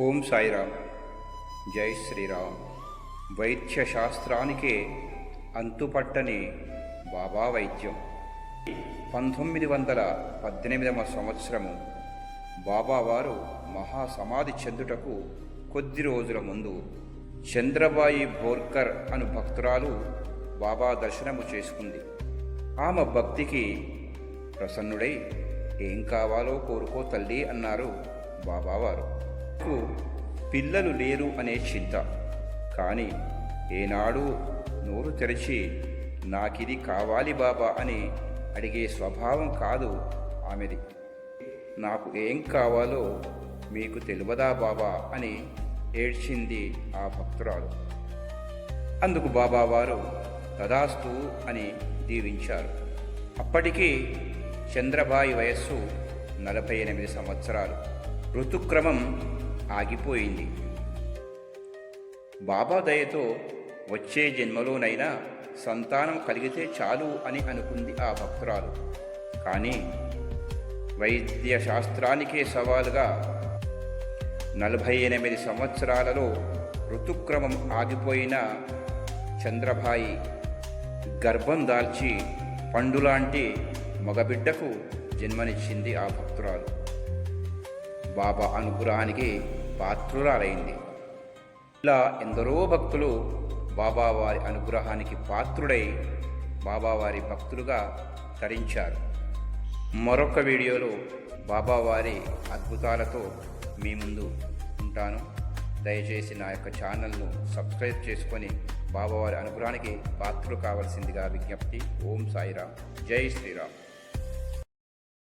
ఓం సాయిరామ్. జై శ్రీరామ్. వైద్య శాస్త్రానికే అంతుపట్టని బాబా వైద్యం. పంతొమ్మిది వందల పద్దెనిమిదవ సంవత్సరము బాబావారు మహాసమాధి చెందుటకు కొద్ది రోజుల ముందు చంద్రబాయి బోర్కర్ అను భక్తురాలు బాబా దర్శనము చేసుకుంది. ఆమె భక్తికి ప్రసన్నుడై ఏం కావాలో కోరుకో తల్లి అన్నారు బాబావారు. నాకు పిల్లలు లేరు అనే చింత. కానీ ఏనాడు నోరు తెరిచి నాకిది కావాలి బాబా అని అడిగే స్వభావం కాదు ఆమెది. నాకు ఏం కావాలో మీకు తెలియదా బాబా అని ఏడ్చింది ఆ భక్తురాలు. అందుకు బాబావారు తదాస్తు అని దీవించారు. అప్పటికి చంద్రబాయి వయస్సు నలభై ఎనిమిది సంవత్సరాలు. ఋతుక్రమం ఆగిపోయింది. బాబా దయతో వచ్చే జన్మలోనైనా సంతానం కలిగితే చాలు అని అనుకుంది ఆ భక్తురాలు. కానీ వైద్య శాస్త్రానికే సవాలుగా నలభై ఎనిమిది సంవత్సరాలలో ఋతుక్రమం ఆగిపోయిన చంద్రభాయి గర్భం దాల్చి పండులాంటి మగబిడ్డకు జన్మనిచ్చింది ఆ భక్తురాలు. బాబా అనుగ్రహానికి పాత్రురాలైంది. ఇలా ఎందరో భక్తులు బాబావారి అనుగ్రహానికి పాత్రుడై బాబావారి భక్తులుగా తరించారు. మరొక వీడియోలో బాబావారి అద్భుతాలతో మీ ముందు ఉంటాను. దయచేసి నా యొక్క ఛానల్ను సబ్స్క్రైబ్ చేసుకొని బాబావారి అనుగ్రహానికి పాత్రులు కావాల్సిందిగా విజ్ఞప్తి. ఓం సాయిరామ్. జై శ్రీరామ్.